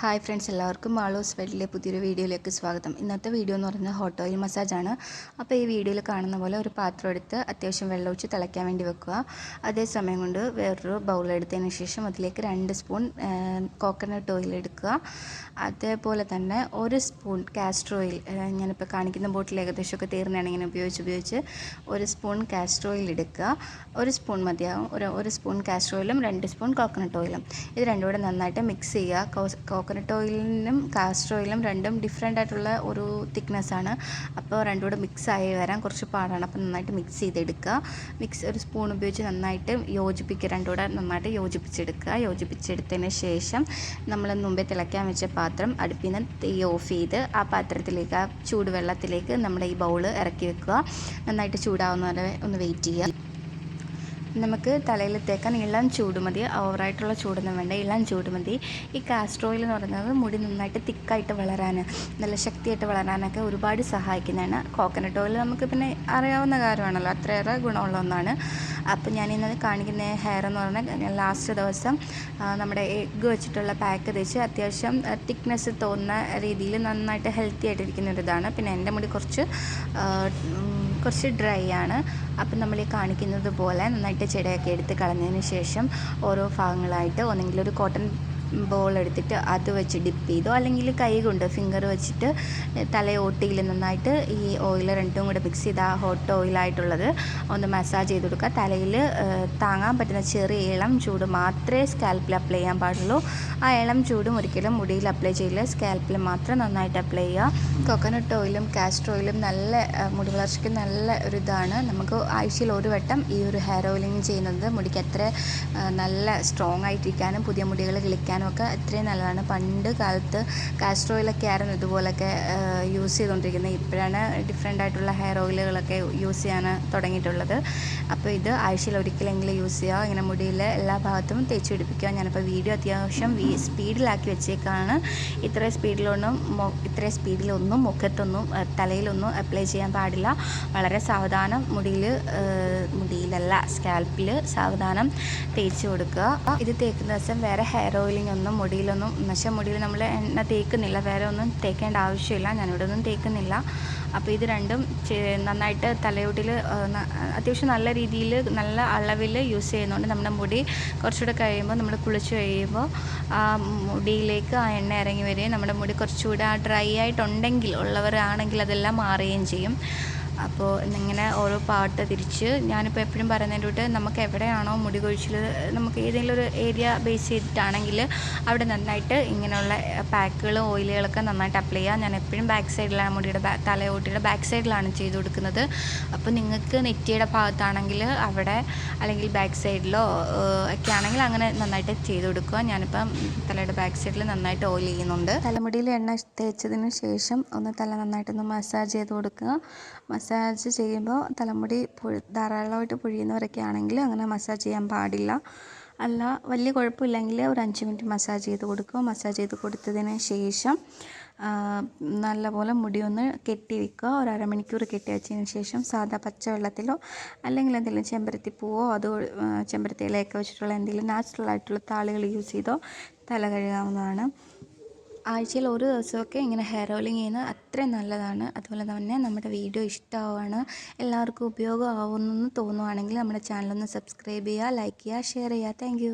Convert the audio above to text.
Hi friends എല്ലാവർക്കും മാളൂസ് വെഡിലെ പുതിയൊരു വീഡിയോയിലേക്ക് സ്വാഗതം. ഇന്നത്തെ വീഡിയോ എന്ന് പറയുന്നത് ഹോട്ട് ഓയിൽ മസാജാണ് അപ്പോൾ ഈ വീഡിയോയിൽ കാണുന്ന പോലെ ഒരു പാത്രം എടുത്ത് അത്യാവശ്യം വെള്ളം ഒഴിച്ച് തിളയ്ക്കാൻ വേണ്ടി വെക്കുക. അതേ സമയം കൊണ്ട് വേറൊരു ബൗൾ എടുത്തതിന് ശേഷം അതിലേക്ക് രണ്ട് സ്പൂൺ കോക്കനട്ട് ഓയിൽ എടുക്കുക. അതേപോലെ തന്നെ ഒരു സ്പൂൺ കാസ്റ്റർ ഓയിൽ ഞാനിപ്പോൾ കാണിക്കുന്ന ബോട്ടിൽ ഏകദേശമൊക്കെ തീർന്നാണ് ഇങ്ങനെ ഉപയോഗിച്ച് ഉപയോഗിച്ച് ഒരു സ്പൂൺ കാസ്റ്റർ ഓയിൽ എടുക്കുക. ഒരു സ്പൂൺ മതിയാവും. ഒരു ഒരു സ്പൂൺ കാസ്റ്റർ ഓയിലും രണ്ട് സ്പൂൺ കോക്കനട്ട് ഓയിലും ഇത് രണ്ടും കൂടെ നന്നായിട്ട് മിക്സ് ചെയ്യുക. കോക്കനട്ട് ഓയിലിനും കാസ്റ്റർ ഓയിലും രണ്ടും ഡിഫറെന്റ് ആയിട്ടുള്ള ഒരു തിക്നെസ്സാണ് അപ്പോൾ രണ്ടും കൂടെ മിക്സ് ആയി വരാൻ കുറച്ച് പാടാണ്. അപ്പോൾ നന്നായിട്ട് മിക്സ് ചെയ്തെടുക്കുക. മിക്സ് ഒരു സ്പൂൺ ഉപയോഗിച്ച് നന്നായിട്ട് യോജിപ്പിക്കുക. രണ്ടും കൂടെ നന്നായിട്ട് യോജിപ്പിച്ചെടുക്കുക. യോജിപ്പിച്ചെടുത്തതിന് ശേഷം നമ്മൾ മുമ്പേ തിളയ്ക്കാൻ വെച്ച പാത്രം അടുപ്പിൽ നിന്ന് തീ ഓഫ് ചെയ്ത് ആ പാത്രത്തിലേക്ക് ആ ചൂടുവെള്ളത്തിലേക്ക് നമ്മുടെ ഈ ബൗൾ ഇറക്കി വെക്കുക. നന്നായിട്ട് ചൂടാവുന്നവരെ ഒന്ന് വെയിറ്റ് ചെയ്യുക. നമുക്ക് തലയിൽ തേക്കാൻ ഇളം ചൂട് മതി. ഓവറായിട്ടുള്ള ചൂടൊന്നും വേണ്ട. ഇളം ചൂട് മതി. ഈ കാസ്റ്റർ ഓയിൽ എന്ന് പറയുന്നത് മുടി നന്നായിട്ട് തിക്കായിട്ട് വളരാൻ നല്ല ശക്തിയായിട്ട് വളരാനൊക്കെ ഒരുപാട് സഹായിക്കുന്നതാണ്. കോക്കനട്ട് ഓയിൽ നമുക്ക് പിന്നെ അറിയാവുന്ന കാര്യമാണല്ലോ. അത്രയേറെ ഗുണമുള്ള ഒന്നാണ്. അപ്പോൾ ഞാൻ ഇന്നത് കാണിക്കുന്ന ഹെയർ എന്ന് പറഞ്ഞാൽ ലാസ്റ്റ് ദിവസം നമ്മുടെ എഗ്ഗ് വെച്ചിട്ടുള്ള പാക്ക് തേച്ച് അത്യാവശ്യം തിക്നെസ് തോന്നുന്ന രീതിയിൽ നന്നായിട്ട് ഹെൽത്തി ആയിട്ടിരിക്കുന്ന ഒരു ഇതാണ്. പിന്നെ എന്റെ മുടി കുറച്ച് കുറച്ച് ഡ്രൈ ആണ്. അപ്പം നമ്മൾ ഈ കാണിക്കുന്നത് പോലെ നന്നായിട്ട് ചെടിയൊക്കെ എടുത്ത് കളഞ്ഞതിന് ശേഷം ഓരോ ഭാഗങ്ങളായിട്ട് ഒന്നെങ്കിൽ ഒരു കോട്ടൺ ബോൾ എടുത്തിട്ട് അത് വെച്ച് ഡിപ്പ് ചെയ്തോ. അല്ലെങ്കിൽ കൈ കൊണ്ട് ഫിംഗർ വെച്ചിട്ട് തലയോട്ടിയിൽ നന്നായിട്ട് ഈ ഓയിൽ രണ്ടും കൂടെ മിക്സ് ചെയ്ത് ഹോട്ട് ഓയിലായിട്ടുള്ളത് ഒന്ന് മസാജ് ചെയ്ത് കൊടുക്കുക. തലയിൽ താങ്ങാൻ പറ്റുന്ന ചെറിയ ഇളം ചൂട് മാത്രമേ സ്കാൽപ്പിൽ അപ്ലൈ ചെയ്യാൻ പാടുള്ളൂ. ആ ഇളം ചൂടും ഒരിക്കലും മുടിയിൽ അപ്ലൈ ചെയ്യില്ല. സ്കാൽപ്പിൽ മാത്രം നന്നായിട്ട് അപ്ലൈ ചെയ്യുക. കോക്കനട്ട് ഓയിലും കാസ്റ്റർ ഓയിലും നല്ല മുടി വളർച്ചയ്ക്ക് നല്ല ഒരു ഇതാണ് നമുക്ക് ആഴ്ചയിൽ ഒരു വട്ടം ഈ ഒരു ഹെയർ ഓയിലിംഗ് ചെയ്യുന്നത്. മുടിക്ക് അത്ര നല്ല സ്ട്രോങ് ആയിട്ടിരിക്കാനും പുതിയ മുടികൾ കിളിക്കാനും ഒക്കെ അത്രയും നല്ലതാണ്. പണ്ട് കാലത്ത് കാസ്റ്റർ ഓയിലൊക്കെ ആയിരുന്നു ഇതുപോലൊക്കെ യൂസ് ചെയ്തുകൊണ്ടിരിക്കുന്നത്. ഇപ്പോഴാണ് ഡിഫറെന്റ് ആയിട്ടുള്ള ഹെയർ ഓയിലുകളൊക്കെ യൂസ് ചെയ്യാൻ തുടങ്ങിയിട്ടുള്ളത്. അപ്പോൾ ഇത് ആഴ്ചയിൽ ഒരിക്കലെങ്കിലും യൂസ് ചെയ്യുക. ഇങ്ങനെ മുടിയിലെ എല്ലാ ഭാഗത്തും തേച്ച് പിടിപ്പിക്കുക. ഞാനിപ്പോൾ വീഡിയോ അത്യാവശ്യം സ്പീഡിലാക്കി വെച്ചേക്കാണ്. ഇത്ര സ്പീഡിലൊന്നും ഇത്രയും സ്പീഡിലൊന്നും മുഖത്തൊന്നും തലയിലൊന്നും അപ്ലൈ ചെയ്യാൻ പാടില്ല. വളരെ സാവധാനം മുടിയിൽ മുടിയിലല്ല സ്കാൽപ്പിൽ സാവധാനം തേച്ച് കൊടുക്കുക. ഇത് തേക്കുന്ന ദിവസം വേറെ ഹെയർ ഓയിലിംഗ് ഒന്നും മുടിയിലൊന്നും എന്നുവെച്ചാൽ മുടിയിൽ നമ്മൾ എണ്ണ തേക്കുന്നില്ല വേറെ ഒന്നും തേക്കേണ്ട ആവശ്യമില്ല. ഞാനിവിടെ ഒന്നും തേക്കുന്നില്ല. അപ്പോൾ ഇത് രണ്ടും നന്നായിട്ട് തലയോട്ടിൽ അത്യാവശ്യം നല്ല രീതിയിൽ നല്ല അളവിൽ യൂസ് ചെയ്യുന്നുണ്ട് നമ്മുടെ മുടി. കുറച്ചുകൂടെ കഴിയുമ്പോൾ നമ്മൾ കുളിച്ച് കഴിയുമ്പോൾ ആ മുടിയിലേക്ക് ആ എണ്ണ ഇറങ്ങി വരികയും നമ്മുടെ മുടി കുറച്ചുകൂടെ ആ ഡ്രൈ ആയിട്ടുണ്ടെങ്കിൽ ഉള്ളവരാണെങ്കിൽ അതെല്ലാം മാറുകയും ചെയ്യും. അപ്പോൾ ഇങ്ങനെ ഓരോ പാട്ട് തിരിച്ച് ഞാനിപ്പോൾ എപ്പോഴും പറയുന്നതിന്റെ കൂട്ട് നമുക്ക് എവിടെയാണോ മുടി കൊഴിച്ചിൽ നമുക്ക് ഏതെങ്കിലും ഒരു ഏരിയ ബേസ് ചെയ്തിട്ടാണെങ്കിൽ അവിടെ നന്നായിട്ട് ഇങ്ങനെയുള്ള പാക്കുകളും ഓയിലുകളൊക്കെ നന്നായിട്ട് അപ്ലൈ ചെയ്യുക ഞാൻ എപ്പോഴും ബാക്ക് സൈഡിലാണ് മുടിയുടെ തലയോട്ടിയുടെ ബാക്ക് സൈഡിലാണ് ചെയ്ത് കൊടുക്കുന്നത്. അപ്പോൾ നിങ്ങൾക്ക് നെറ്റിയുടെ ഭാഗത്താണെങ്കിൽ അവിടെ അല്ലെങ്കിൽ ബാക്ക് സൈഡിലോ ഒക്കെ ആണെങ്കിൽ അങ്ങനെ നന്നായിട്ട് ചെയ്ത് കൊടുക്കുക. ഞാനിപ്പം തലയുടെ ബാക്ക് സൈഡിൽ നന്നായിട്ട് ഓയിൽ ചെയ്യുന്നുണ്ട്. തലമുടിയിൽ എണ്ണ തേച്ചതിന് ശേഷം ഒന്ന് തല നന്നായിട്ടൊന്ന് മസാജ് ചെയ്ത് കൊടുക്കുക. മസാജ് ചെയ്യുമ്പോൾ തലമുടി ധാരാളമായിട്ട് പൊഴിയുന്നവരൊക്കെ ആണെങ്കിൽ അങ്ങനെ മസാജ് ചെയ്യാൻ പാടില്ല. അല്ല വലിയ കുഴപ്പമില്ലെങ്കിൽ ഒരു അഞ്ച് മിനിറ്റ് മസാജ് ചെയ്ത് കൊടുക്കുക. മസാജ് ചെയ്ത് കൊടുത്തതിന് ശേഷം നല്ലപോലെ മുടി ഒന്ന് കെട്ടി വെക്കുക. ഒരു അരമണിക്കൂർ കെട്ടി വെച്ചതിന് ശേഷം സാധാ പച്ചവെള്ളത്തിലോ അല്ലെങ്കിൽ എന്തെങ്കിലും ചെമ്പരത്തി പൂവോ അതോ ചെമ്പരത്തി ഇലയൊക്കെ വെച്ചിട്ടുള്ള എന്തെങ്കിലും നാച്ചുറൽ ആയിട്ടുള്ള താളുകൾ യൂസ് ചെയ്തോ തല കഴുകാവുന്നതാണ്. ആഴ്ചയിൽ ഒരു ദിവസമൊക്കെ ഇങ്ങനെ ഹെയർ ഓയിലിംഗ് ചെയ്യുന്നത് അത്രയും നല്ലതാണ്. അതുപോലെ തന്നെ നമ്മുടെ വീഡിയോ ഇഷ്ടമാവാണ് എല്ലാവർക്കും ഉപയോഗമാവുമെന്ന് തോന്നുവാണെങ്കിൽ നമ്മുടെ ചാനലൊന്ന് സബ്സ്ക്രൈബ് ചെയ്യുക ലൈക്ക് ചെയ്യുക ഷെയർ ചെയ്യുക. താങ്ക്